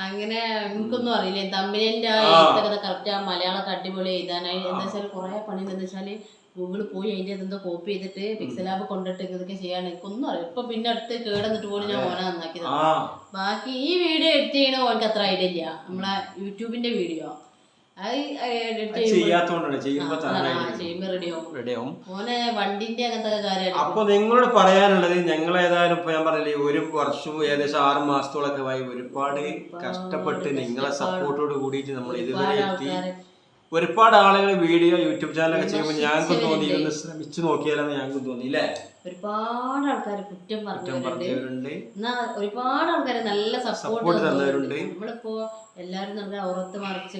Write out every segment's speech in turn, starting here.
അങ്ങനെ എനിക്കൊന്നും അറിയില്ല. തമ്മിലിന്റെ കറക്റ്റ് ആ. മലയാളമൊക്കെ അടിപൊളി എഴുതാനായി. എന്താ വെച്ചാൽ കുറെ പണി എന്താ വെച്ചാൽ ഗൂഗിളിൽ പോയി അതിന്റെ എന്തോ കോപ്പി ചെയ്തിട്ട് പിക്സലാബ് കൊണ്ടിട്ട് ഇതൊക്കെ ചെയ്യാൻ എനിക്കൊന്നും അറിയാം ഇപ്പൊ പിന്നെ അടുത്ത് കേടന്നിട്ട് പോലും ഞാൻ ഓനെ നന്നാക്കിയത്. ബാക്കി ഈ വീഡിയോ എഡിറ്റ് ചെയ്യണ ഓനക്ക് അത്ര ഐഡിയ ഇല്ല. നമ്മളെ യൂട്യൂബിന്റെ വീഡിയോ. ചെയ്യാത്തോണ്ടാണ് ചെയ്യുമ്പോ റെഡിയാവും അപ്പൊ നിങ്ങളോട് പറയാനുള്ളത് ഞങ്ങൾ ഏതായാലും ഇപ്പൊ ഞാൻ പറഞ്ഞില്ലേ ഒരു വർഷവും ഏകദേശം ആറ് മാസത്തോളൊക്കെ ആയി ഒരുപാട് കഷ്ടപ്പെട്ട് നിങ്ങളെ സപ്പോർട്ടോട് കൂടിയിട്ട് നമ്മൾ ഇതുവരെ എത്തി. ഒരുപാട് ആളുകൾ വീഡിയോ യൂട്യൂബ് ചാനലൊക്കെ ചെയ്യുമ്പോൾ ഞങ്ങൾക്ക് തോന്നി ഇതൊന്ന് ശ്രമിച്ചു നോക്കിയാലെന്ന് ഞങ്ങൾക്ക് തോന്നി അല്ലേ ഒരുപാട് ആൾക്കാർ കുറ്റം പറഞ്ഞവരുണ്ട്. എന്നാ ഒരുപാട് ആൾക്കാർ നല്ല സപ്പോർട്ട് തന്നവരുണ്ട്. നമ്മളിപ്പോ എല്ലാരും നമ്മുടെ ഉറത്ത് മറിച്ച്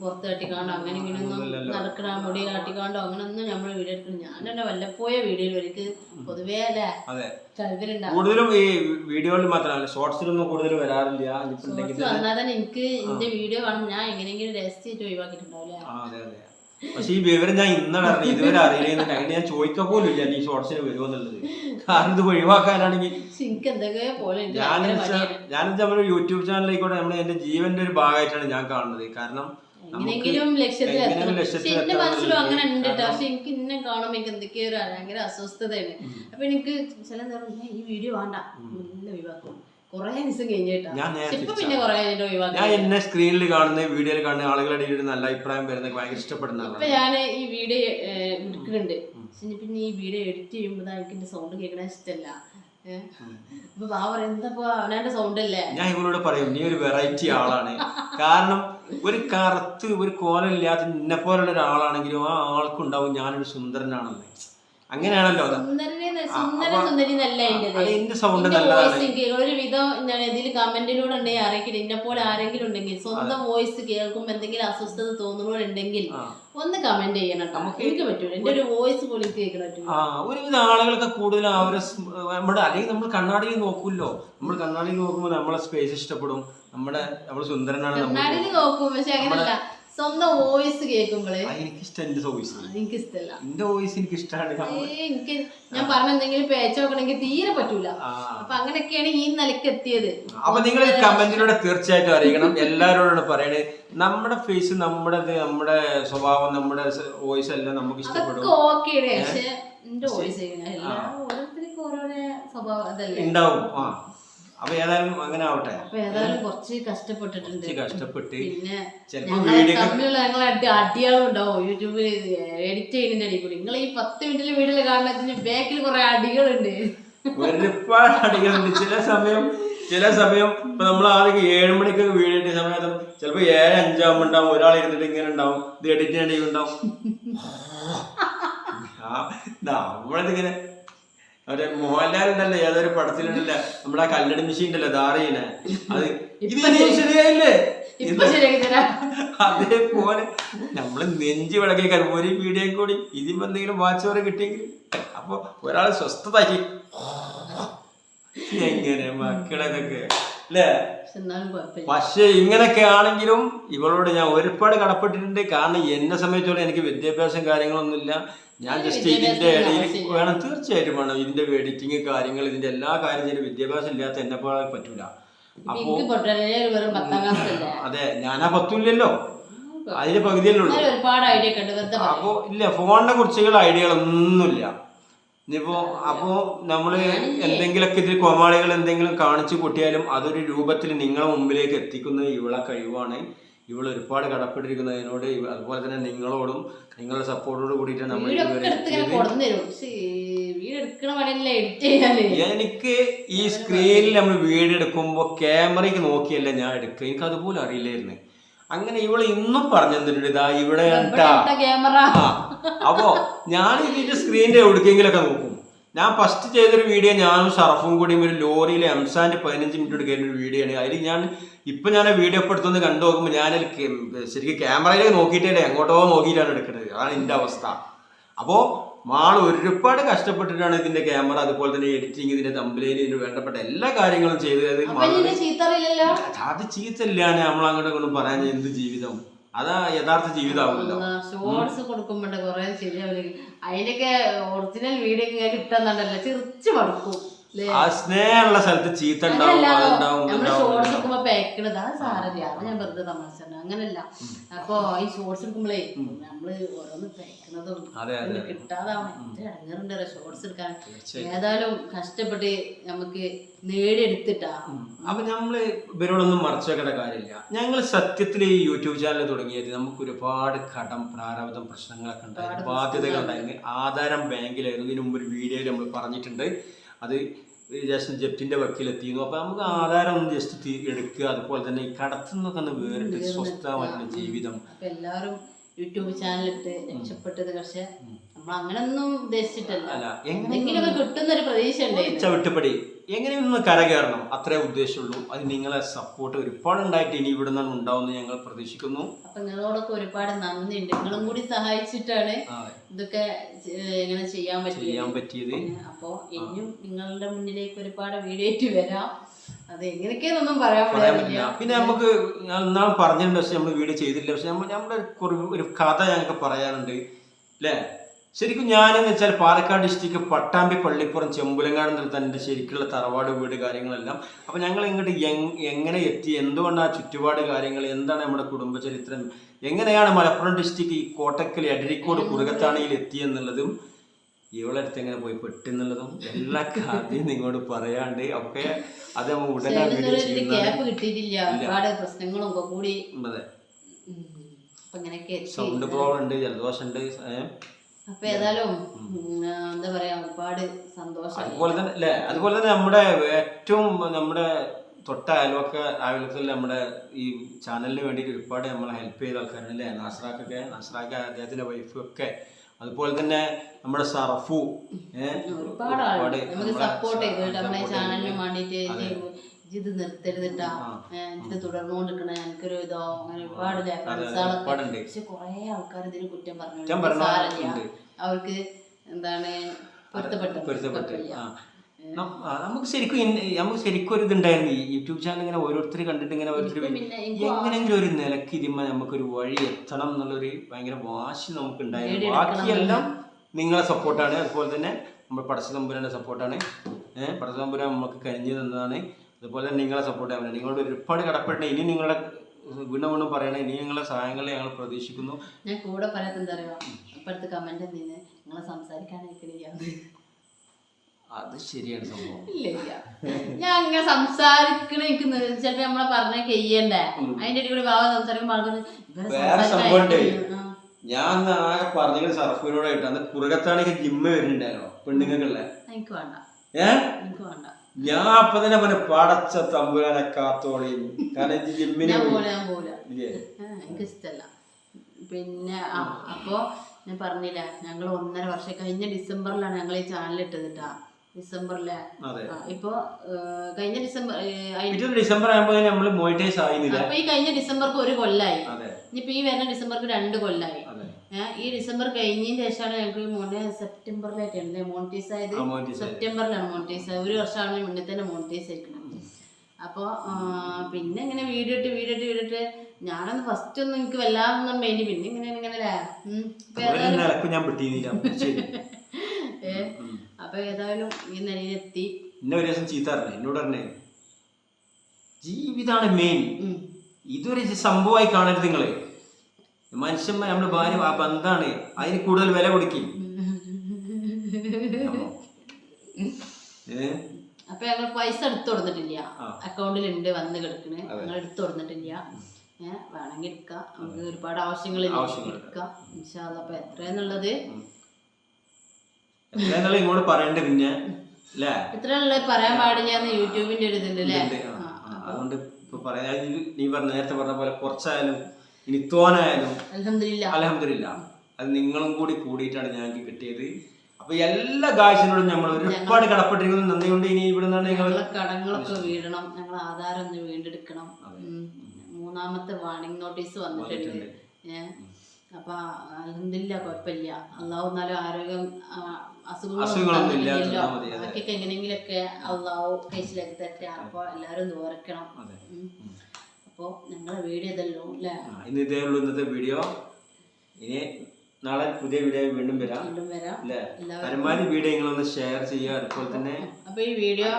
പുറത്ത് കാട്ടിക്കാണ്ടോ അങ്ങനെ ഇങ്ങനെയൊന്നും നടക്കണ മുടി കാട്ടിക്കാണ്ടോ അങ്ങനെ ഒന്നും നമ്മൾ വീഡിയോ എടുക്കണം ഞാൻ തന്നെ വല്ലപ്പോയ വീഡിയോയിൽ ഒരിക്കൽ പൊതുവേ അല്ലേ? കൂടുതലും ഈ വീഡിയോയിൽ മാത്രമല്ല ഷോർട്സിലൊന്നും കൂടുതൽ വരാറില്ല. വന്നാൽ തന്നെ എനിക്ക് എന്റെ വീഡിയോ ഞാൻ എങ്ങനെയെങ്കിലും ഒഴിവാക്കിയിട്ടുണ്ടാവില്ലേ? അതെ അതെ. പക്ഷെ ഈ വിവരം ഞാൻ ഇന്നാണ് അറിഞ്ഞത് ഇതുവരെ അറിയില്ലെന്നിട്ട് അങ്ങനെ ഞാൻ ചോദിക്കാൻ പോലും ഇല്ല ഈ ഷോർട്സിന് വരുമെന്നുള്ളത് കാരണം ഇത് ഒഴിവാക്കാനാണെങ്കിൽ ഞാൻ. ഞാൻ നമ്മുടെ യൂട്യൂബ് ചാനലിലേക്കൂടെ നമ്മൾ എന്റെ ജീവന്റെ ഒരു ഭാഗമായിട്ടാണ് ഞാൻ കാണുന്നത്. കാരണം എങ്ങനെയെങ്കിലും എത്തണം. പക്ഷെ എന്റെ മനസ്സിലും അങ്ങനെ ഉണ്ട് കേട്ടോ. പക്ഷെ എനിക്ക് ഇന്നെ കാണുമ്പോൾ എനിക്ക് എന്തൊക്കെയോ ഒരു ഭയങ്കര അസ്വസ്ഥതയാണ്. അപ്പൊ എനിക്ക് ചില നേരം ഞാൻ ഈ വീഡിയോ വേണ്ട. നല്ല ഒഴിവാക്കും. ഞാൻ എന്നെ സ്ക്രീനിൽ കാണുന്ന വീഡിയോയിൽ കാണുന്ന ആളുകളുടെ ഇടയിൽ ഒരു നല്ല അഭിപ്രായം വരുന്നത് ഭയങ്കര ഇഷ്ടപ്പെടുന്ന ഞാൻ ഈ വീഡിയോ എടുക്കുന്നുണ്ട്. പിന്നെ ഈ വീഡിയോ എഡിറ്റ് ചെയ്യുമ്പോൾ എനിക്ക് സൗണ്ട് കേൾക്കണ ഇഷ്ടമല്ല ഞാൻ ഇവരോട് പറയും നീ ഒരു വെറൈറ്റി ആളാണ്. കാരണം ഒരു കറുത്ത് ഒരു കോലമില്ലാത്ത നിന്നെ പോലുള്ള ഒരാളാണെങ്കിലും ആ ആൾക്കുണ്ടാവും ഞാനൊരു സുന്ദരനാണെന്ന്. അങ്ങനെയാണല്ലോ എന്റെ സൗണ്ട് നല്ലതാണ്. വോയിസ് കേൾക്കും. ഒരു വിധം ഞാൻ ഇതിൽ കമന്റിലൂടെ ഉണ്ടെങ്കിൽ അറിയിക്കില്ല എന്നെ പോലെ ആരെങ്കിലും ഉണ്ടെങ്കിൽ സ്വന്തം വോയിസ് കേൾക്കുമ്പോൾ എന്തെങ്കിലും അസ്വസ്ഥത തോന്നുന്നവരുണ്ടെങ്കിൽ ഒന്ന് കമന്റ് ചെയ്യണം എനിക്ക് പറ്റൂല. എന്റെ ഒരു വോയിസ് പോലും കേൾക്കാൻ പറ്റൂല. ഒരുവിധ ആളുകൾക്ക് കൂടുതൽ അവരെ നമ്മുടെ അല്ലെങ്കിൽ നമ്മൾ കണ്ണാടിയിൽ നോക്കൂല്ലോ. നമ്മൾ കണ്ണാടിയിൽ നോക്കുമ്പോൾ നമ്മളെ സ്പേസ് ഇഷ്ടപ്പെടും. നമ്മുടെ നമ്മൾ സുന്ദരനാണ് കണ്ണാടിയിൽ നോക്കും. പക്ഷെ അങ്ങനല്ല സ്വന്തം വോയിസ് കേൾക്കുമ്പോളേ. എനിക്കിഷ്ടം എന്റെ വോയിസ് എനിക്കിഷ്ടല്ല. എന്റെ വോയിസ് എനിക്ക് ഇഷ്ടമാണ് എനിക്ക് ഞാൻ പറഞ്ഞ എന്തെങ്കിലും പേച്ച നോക്കണമെങ്കിൽ തീരെ പറ്റൂല. അപ്പൊ അങ്ങനെയൊക്കെയാണ് ഈ നിലയ്ക്ക് എത്തിയത്. അപ്പൊ നിങ്ങൾ കമന്റിലൂടെ തീർച്ചയായിട്ടും അറിയിക്കണം. എല്ലാവരോടും പറയണേ. നമ്മുടെ ഫേസ് നമ്മുടെ നമ്മുടെ സ്വഭാവം നമ്മുടെ വോയിസ് എല്ലാം നമുക്ക് ഇഷ്ടപ്പെടും. ഓക്കെ പക്ഷെ എന്റെ വോയിസ് ഓരോരുത്തർക്കും ഓരോരോ സ്വഭാവം അതല്ലേ? ഉണ്ടാവും. ആ. അപ്പൊ ഏതായാലും അങ്ങനെ ആവട്ടെ. ഏതായാലും കുറച്ച് കഷ്ടപ്പെട്ടിട്ടുണ്ട്. കഷ്ടപ്പെട്ട് പിന്നെ ചിലപ്പോ വീഡിയോ തമ്മിലുള്ള ഞങ്ങൾ അടി അടിയാളും ഉണ്ടാവും യൂട്യൂബിൽ എഡിറ്റ് ചെയ്യുന്നതിന്റെ അടി കൂടി. നിങ്ങൾ ഈ പത്ത് കാണുന്നതിന് ബാക്കിൽ കുറെ അടികളുണ്ട്. ഒരുപാട് അടികളുണ്ട്. ചില സമയം ചില സമയം ഇപ്പൊ നമ്മൾ ആദ്യം ഏഴ് മണിക്കൊക്കെ വീഡിയോ ഇട്ട സമയത്ത് ചിലപ്പോ ഏഴ് അഞ്ചാകുമ്പോ ഉണ്ടാവും. ഒരാൾ ഇരുന്നിട്ട് ഇങ്ങനെ ഉണ്ടാവും. ഇത് എഡിറ്റ് ചെയ്യേണ്ടി ഉണ്ടാവും. നമ്മളിതിങ്ങനെ അവരെ മോഹൻലാൽ ഉണ്ടല്ലോ ഏതൊരു പടത്തിലുണ്ടല്ലോ നമ്മുടെ ആ കല്ലടി മെഷീൻ ഉണ്ടല്ലോ ധാറയിനെ അത് ശരിയായില്ലേ? അതേപോലെ നമ്മൾ നെഞ്ചു വിളക്കേക്കാൻ ഒരു വീഡിയോ കൂടി. ഇതിപ്പോ എന്തെങ്കിലും വാച്ച് വരെ കിട്ടിയെങ്കിൽ അപ്പൊ ഒരാൾ സ്വസ്ഥതാക്കി. എങ്ങനെ മക്കളൊക്കെ അല്ലേ? പക്ഷെ ഇങ്ങനെയൊക്കെ ആണെങ്കിലും ഇവളോട് ഞാൻ ഒരുപാട് കടപ്പെട്ടിട്ടുണ്ട്. കാരണം എന്നെ സംബന്ധിച്ചോളം എനിക്ക് വിദ്യാഭ്യാസം കാര്യങ്ങളൊന്നുമില്ല. ഞാൻ ജസ്റ്റ് ഇതിന്റെ ഇടയിൽ വേണം. തീർച്ചയായിട്ടും വേണം. ഇതിന്റെ എഡിറ്റിങ് കാര്യങ്ങൾ ഇതിന്റെ എല്ലാ കാര്യം വിദ്യാഭ്യാസം ഇല്ലാത്ത എന്നെ പോലെ പറ്റൂല. അപ്പോ അതെ. ഞാനാ പറ്റൂലല്ലോ അതിന്റെ പകുതിയല്ലേ ഉള്ളൂ. അപ്പോ ഇല്ല ഫോണിനെ കുറിച്ചുള്ള ഐഡിയകളൊന്നുമില്ല ഇനിയിപ്പോ അപ്പോ നമ്മൾ എന്തെങ്കിലുമൊക്കെ ഇതിൽ കോമാളികൾ എന്തെങ്കിലും കാണിച്ചു കൂട്ടിയാലും അതൊരു രൂപത്തിൽ നിങ്ങളെ മുമ്പിലേക്ക് എത്തിക്കുന്നത് ഇവളെ കഴിവാണ്. ഇവൾ ഒരുപാട് കടപ്പെട്ടിരിക്കുന്നതിനോട് അതുപോലെ തന്നെ നിങ്ങളോടും നിങ്ങളുടെ സപ്പോർട്ടോട് കൂടിയിട്ട് നമ്മൾ എനിക്ക് ഈ സ്ക്രീനിൽ നമ്മൾ വീട് എടുക്കുമ്പോൾ ക്യാമറയ്ക്ക് നോക്കിയല്ല ഞാൻ എടുക്കുക എനിക്ക് അതുപോലും അറിയില്ലായിരുന്നു. അങ്ങനെ ഇവൾ ഇന്നും പറഞ്ഞു തന്നിട്ടുണ്ട് ഇതാ ഇവിടെ ക്യാമറ അപ്പോ ഞാൻ ഇതിന്റെ സ്ക്രീനിന്റെ എവിടേക്കെങ്കിലൊക്കെ നോക്കും. ഞാൻ ഫസ്റ്റ് ചെയ്തൊരു വീഡിയോ ഞാനും ഷറഫും കൂടി ഒരു ലോറിയിലെ എംസാന്റെ പതിനഞ്ച് മിനിറ്റ് എടുക്കുന്ന ഒരു വീഡിയോ ആണ്. അതിൽ ഞാൻ ഇപ്പൊ ഞാൻ ആ വീഡിയോ ഇപ്പൊ എടുത്തൊന്ന് കണ്ടു നോക്കുമ്പോൾ ഞാൻ ശരിക്കും ക്യാമറയിലേക്ക് നോക്കിയിട്ടേ എങ്ങോട്ടോ നോക്കിയിട്ടാണ് എടുക്കുന്നത് അതാണ് എന്റെ അവസ്ഥ. അപ്പോ മാൾ ഒരുപാട് കഷ്ടപ്പെട്ടിട്ടാണ് ഇതിന്റെ ക്യാമറ അതുപോലെ തന്നെ എഡിറ്റിംഗ് ഇതിന്റെ തമ്പിലേര് ഇതിന് വേണ്ടപ്പെട്ട എല്ലാ കാര്യങ്ങളും ചെയ്തത്. അത് ചീത്തല്ലാണ് നമ്മൾ അങ്ങോട്ടും കൊണ്ട് പറയാൻ എന്ത് ജീവിതം? അതാ യഥാർത്ഥ ജീവിതമാകുമല്ലോ ഷോർട്സ് കൊടുക്കുമ്പോണ്ട് കൊറേ ശരിയാവില്ല അതിന്റെയൊക്കെ ഒറിജിനൽ വീഡിയോ കിട്ടുന്നുണ്ടല്ലോ ചിരിച്ചു മടുക്കും. ആ സ്നേഹമുള്ള സ്ഥലത്ത് ചീത്ത ഉണ്ടാവും അതുണ്ടാവും ഷോർട്സ് എടുക്കുമ്പോ പാക്കണത് അത് സാരല്ല അത് ഞാൻ വെറുതെ തമാശ അങ്ങനല്ല. അപ്പൊ ഈ ഷോർട്സ് എടുക്കുമ്പോഴേ നമ്മൾ ഓരോന്ന് പേക്കണതും. കിട്ടാതാവണം എന്റെ ഷോർട്സ് എടുക്കാൻ? ഏതായാലും കഷ്ടപ്പെട്ട് നമുക്ക് നേടിയെടുത്തിട്ടാ. അപ്പൊ നമ്മൾ ഇവരോടൊന്നും മറച്ചു വെക്കേണ്ട കാര്യമില്ല. ഞങ്ങൾ സത്യത്തിൽ ഈ യൂട്യൂബ് ചാനൽ തുടങ്ങിയത് നമുക്ക് ഒരുപാട് കടം പ്രാരാബ്ദം പ്രശ്നങ്ങളൊക്കെ ഉണ്ടായിരുന്നു. ബാധ്യതകൾ ഉണ്ടായിരുന്നു. ആധാരം ബാങ്കിലായിരുന്നു. ഇതിനു മുമ്പ് ഒരു വീഡിയോയിൽ നമ്മൾ പറഞ്ഞിട്ടുണ്ട്. അത് ജസ്റ്റ് ജപ്റ്റിന്റെ വക്കീലെത്തിയിരുന്നു. അപ്പോൾ നമുക്ക് ആധാരം ഒന്ന് ജസ്റ്റ് എടുക്കുക അതുപോലെ തന്നെ ഈ കടത്തുനിന്നൊക്കെ ഒന്ന് വേറിട്ട് സ്വസ്ഥമായിട്ടുള്ള ജീവിതം. എല്ലാവരും യൂട്യൂബ് ചാനലിട്ട് രക്ഷപ്പെട്ടത് പക്ഷെ നമ്മൾ അങ്ങനൊന്നും ഉദ്ദേശിച്ചിട്ടല്ല. അല്ല എങ്ങനെ എന്തെങ്കിലും കിട്ടുന്ന ഒരു പ്രതീക്ഷ ഉണ്ടായിരുന്നു. ചവിട്ടുപടി. എങ്ങനെയൊന്ന് കരകയറണം അത്രേ ഉദ്ദേശമുള്ളൂ. അത് നിങ്ങളെ സപ്പോർട്ട് ഒരുപാട് ഉണ്ടായിട്ട് ഇനി ഇവിടെ നിന്നാണ് ഉണ്ടാവുമെന്ന് ഞങ്ങൾ പ്രതീക്ഷിക്കുന്നു. അപ്പൊ നിങ്ങളോടൊക്കെ ഒരുപാട് നന്ദിയുണ്ട്. നിങ്ങളും കൂടി സഹായിച്ചിട്ടാണ് ഇതൊക്കെ എങ്ങനെ ചെയ്യാൻ പറ്റിയത്. ചെയ്യാൻ പറ്റിയത്. അപ്പോ ഇനിയും നിങ്ങളുടെ മുന്നിലേക്ക് ഒരുപാട് വീഡിയോ ആയിട്ട് വരാം. അത് എങ്ങനെയൊക്കെയാണെന്നൊന്നും പറയാൻ പറ്റില്ല. പിന്നെ നമുക്ക് ഇന്നാൾ പറഞ്ഞിട്ടുണ്ട് പക്ഷെ നമ്മൾ വീഡിയോ ചെയ്തില്ല പക്ഷെ നമ്മൾ നമ്മുടെ ഒരു കഥ ഞങ്ങൾക്ക് പറയാനുണ്ട്. അല്ലേ ശരിക്കും ഞാനെന്ന് വെച്ചാൽ പാലക്കാട് ഡിസ്ട്രിക്ട് പട്ടാമ്പി പള്ളിപ്പുറം ചെമ്പുലങ്ങാട് തന്നെ എന്റെ ശരിക്കുള്ള തറവാട് വീട് കാര്യങ്ങളെല്ലാം. അപ്പം ഞങ്ങൾ ഇങ്ങോട്ട് എങ്ങനെ എത്തി? എന്തുകൊണ്ടാണ് ആ ചുറ്റുപാട് കാര്യങ്ങൾ? എന്താണ് നമ്മുടെ കുടുംബചരിത്രം എങ്ങനെയാണ് മലപ്പുറം ഡിസ്ട്രിക്ട് ഈ കോട്ടക്കൽ അടരിക്കോട് കുറുകത്താണിയിൽ എത്തിയെന്നുള്ളതും ഇവളെ അടുത്ത് എങ്ങനെ പോയി പെട്ടെന്നുള്ളതും എല്ലാ കാര്യം നിങ്ങളോട് പറയാണ്ട് ഒക്കെ അത് നമ്മൾ ഉടനെ വീഡിയോ സൗണ്ട് പ്രോബ്ലം ഉണ്ട് ജലദോഷം ഉണ്ട് അപ്പൊ ഏതായാലും എന്താ പറയാ ഒരുപാട് സന്തോഷം. അതുപോലെ തന്നെ അല്ലേ? അതുപോലെ തന്നെ നമ്മുടെ ഏറ്റവും നമ്മുടെ തൊട്ട അയൽവക്ക അയൽവക്കത്തിൽ നമ്മുടെ ഈ ചാനലിന് വേണ്ടിയിട്ട് ഒരുപാട് നമ്മളെ ഹെൽപ്പ് ചെയ്ത ആൾക്കാരുണ്ട് അല്ലേ? നാസറാക്കൊക്കെ നാസറാക്ക അദ്ദേഹത്തിന്റെ വൈഫും ഒക്കെ. അതുപോലെ തന്നെ നമ്മുടെ സർഫു ഏഹ് ഒരുപാട് സപ്പോർട്ട് ചെയ്തു നമ്മുടെ ചാനലിന് വേണ്ടിട്ട് ഇത് നിർത്തരുതിട്ടാ. ഇത് തുടർന്നുകൊണ്ടിരിക്കണ. എനിക്കൊരു ഇതോ അങ്ങനെ ഒരുപാട്. പക്ഷെ കുറെ ആൾക്കാർ ഇതിന് കുറ്റം പറഞ്ഞു അവർക്ക് എന്താണ് പൊരുത്തപ്പെട്ടു. പൊരുത്തപ്പെട്ട്. കുഴപ്പമില്ല. ആ. നം- ആ, നമുക്ക് ശരിക്കും നമുക്ക് ശരിക്കും ഒരു ഇതുണ്ടായിരുന്നു. ഈ യൂട്യൂബ് ചാനൽ ഇങ്ങനെ ഓരോരുത്തർ കണ്ടിട്ട് ഇങ്ങനെ ഓരോരുത്തർ എങ്ങനെങ്കിലും ഒരു നിലയ്ക്ക് ഇതിമ്മ നമുക്കൊരു വഴി എത്തണം എന്നുള്ളൊരു ഭയങ്കര വാശി നമുക്ക് ഉണ്ടായിരുന്നു ബാക്കിയെല്ലാം നിങ്ങളെ സപ്പോർട്ടാണ് അതുപോലെ തന്നെ നമ്മുടെ പടച്ചതമ്പുരാന്റെ സപ്പോർട്ടാണ് ഏഹ് പടച്ചതമ്പുരാൻ നമുക്ക് കഴിഞ്ഞു തന്നതാണ്. അതുപോലെ തന്നെ നിങ്ങളെ സപ്പോർട്ട് ചെയ്യാൻ നിങ്ങളോട് ഒരുപാട് കടപ്പെട്ട ഇനി നിങ്ങളുടെ വീണ്ടും വീണ്ടും പറയണേ ഇനി നിങ്ങളുടെ സഹായങ്ങളെ ഞങ്ങൾ പ്രതീക്ഷിക്കുന്നു. ഞാൻ കൂടെ പറയാൻ എന്താ അറിയോ? ഇപ്പോഴത്തെ കമന്റ് എന്തിന് നിങ്ങളെ സംസാരിക്കാനായിട്ടില്ല അത് ശരിയാണ് സംഭവം. ഞാൻ അങ്ങനെ സംസാരിക്കണ ചിലപ്പോ നമ്മളെ പറഞ്ഞ കെയ്യണ്ടേ? അതിന്റെ ഇടയിൽ കൂടി ഭാവം സംസാരിക്കുമ്പോൾ ആൾക്കാർ വേറെ സംഭവമുണ്ട് ഞാൻ ആകെ പറഞ്ഞത് സർഫിനോടായിട്ട്. അന്ന് കുറുകത്താണെങ്കിൽ ജിമ്മ് വരുന്നുണ്ടായിരുന്നോ? പെണ്ണുങ്ങൾക്കുള്ള. എനിക്ക് വേണ്ട. ഏഹ് എനിക്ക് വേണ്ട. ഞാൻ അപ്പൊ തന്നെ അവനെ പടച്ച തമ്പുരാനെ കാത്തോളി കാരണം ജിമ്മിന് ഞാൻ പോയി. പോലെ ഞാൻ പോല എനിക്ക് ഇഷ്ടല്ല പിന്നെ ആ അപ്പോ ഞാൻ പറഞ്ഞില്ല ഞങ്ങൾ ഒന്നര വർഷം കഴിഞ്ഞ ഡിസംബറിലാണ് ഞങ്ങൾ ഈ ചാനൽ ഇട്ടത് കേട്ടാ ഡിസംബറിലെ അതെ. ആ, ഇപ്പൊ ഏഹ്, കഴിഞ്ഞ ഡിസംബർ ഏഹ്, ഡിസംബർ ആയപ്പോൾ മോണിറ്റൈസ് ആയിരുന്നില്ല അപ്പൊ ഈ കഴിഞ്ഞ ഡിസംബർക്ക് ഒരു കൊല്ലായി. അതെ. ഇനിയിപ്പോ ഈ വരുന്ന ഡിസംബർക്ക് രണ്ട് കൊല്ലായി. ഈ ഡിസംബർ കഴിഞ്ഞതിന് ശേഷമാണ് ഞങ്ങൾക്ക് മോനെ സെപ്റ്റംബറിലായിട്ടാണ് മോണിറ്റൈസ് ആയത് സെപ്റ്റംബറിലാണ് മോണിറ്റൈസ് ആയത്. ഒരു വർഷമാണ് മുന്നേ തന്നെ മോണിറ്റൈസ് ആയിരിക്കണം. അപ്പോൾ പിന്നെ ഇങ്ങനെ വീഡിയോ ഇട്ട് വീഡിയോ ഇട്ട് വീഡിയോ ഇട്ട് ഞാനൊന്ന് ഫസ്റ്റ് ഒന്നും എനിക്ക് വല്ലാതൊന്നും വേണ്ടി പിന്നെ ഇങ്ങനെ ഇങ്ങനെ അല്ലേ? അപ്പൊ ഏതായാലും ഈ നിലയിലെത്തി. എന്നെ ഒരു ദിവസം ചീത്ത പറഞ്ഞേ. എന്നോട് പറഞ്ഞേ ജീവിതാണ് മെയിൻ ഇതൊരു സംഭവമായി കാണരുത് നിങ്ങൾ. മനുഷ്യന്മാർ നമ്മുടെ ഭാര്യ ആ ബന്ധാണ് അതിന് കൂടുതൽ വില കൊടുക്കും. അപ്പൊ ഞങ്ങൾ പൈസ എടുത്തു കൊടുത്തിട്ടില്ല. അക്കൗണ്ടിൽ ഉണ്ട് വന്ന് കിടക്കണ്. ഞങ്ങൾ എടുത്തു കൊടുത്തിട്ടില്ല. വേണമെങ്കിൽ എടുക്കാം. നമുക്ക് ഒരുപാട് ആവശ്യങ്ങളില്ല ആവശ്യങ്ങളുണ്ട്. എടുക്കാം. അപ്പൊ എത്രയെന്നുള്ളത് എത്രയെന്നുള്ള ഇങ്ങോട്ട് പറയണ്ടേ പിന്നെ. അല്ലേ എത്രയാണുള്ളത് പറയാൻ പാടില്ല യൂട്യൂബിന്റെ ഒരു ഇതുണ്ട് അതുകൊണ്ട് ഇപ്പൊ പറയാ. ഞാൻ നീ പറഞ്ഞ നേരത്തെ പറഞ്ഞ പോലെ കുറച്ചായാലും ഇനി തോനായാലും അലഹമില്ല അത് നിങ്ങളും കൂടി കൂടിയിട്ടാണ് ഞങ്ങൾക്ക് കിട്ടിയത്. അപ്പൊ എല്ലാ കാഴ്ചയോടും നമ്മൾ ഒരുപാട് കടപ്പെട്ടിരിക്കുന്നു. നന്ദി കൊണ്ട് ഇനി ഇവിടെ കടങ്ങളൊക്കെ വീഴണം ഞങ്ങൾ ആധാരം ഒന്ന് വീണ്ടെടുക്കണം. മൂന്നാമത്തെ വാർണിംഗ് നോട്ടീസ് വന്നിട്ടുണ്ട്. അപ്പൊ അലഹമില്ല കുഴപ്പമില്ല. അള്ളാഹു എന്നാലും ആരോഗ്യം അസുഖങ്ങളൊക്കെ എങ്ങനെയെങ്കിലൊക്കെ അള്ളാഹു കഴിച്ചിലേക്ക് തെറ്റാ അപ്പൊ എല്ലാരും ദോരക്കണം അതെ. അപ്പൊ ഞങ്ങളെ വീഡിയോ ഇതല്ലോ അല്ലേ ഇന്ന് ഇതേ ഉള്ളൂ ഇന്നത്തെ വീഡിയോ ഇനി നാളെ പുതിയ വീഡിയോ വീണ്ടും വരാം. വീണ്ടും വരാം. അല്ലേ എല്ലാവരും പരമാവധി വീഡിയോ നിങ്ങളൊന്ന് ഷെയർ ചെയ്യുക അതുപോലെ തന്നെ അപ്പോൾ ഈ വീഡിയോ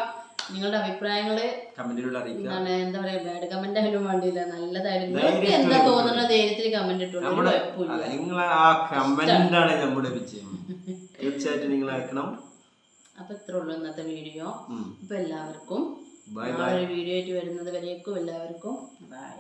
നിങ്ങളുടെ അഭിപ്രായങ്ങൾ കമന്റിലൂടെ അറിയിക്കുക. എന്താണ് എന്താ പറയാ ബാഡ് കമന്റ് ആയാലും വേണ്ടിയില്ല. നല്ലതായാലും ധൈര്യത്തിൽ എന്താ തോന്നുന്നത് ധൈര്യത്തിൽ കമന്റ് ഇട്ടോളൂ ഒരു നമ്മുടെ കുഴപ്പമില്ല. നിങ്ങളെ ആ കമന്റ് ആണ് നമ്മുടെ വിജയം. തീർച്ചയായിട്ടും നിങ്ങൾ അയക്കണം. അപ്പൊ ഇത്രേ ഉള്ളൂ ഇന്നത്തെ വീഡിയോ ഉം. എല്ലാവർക്കും നാളെ വീഡിയോ ആയിട്ട് വരുന്നത് വരേക്കും എല്ലാവർക്കും. ബൈ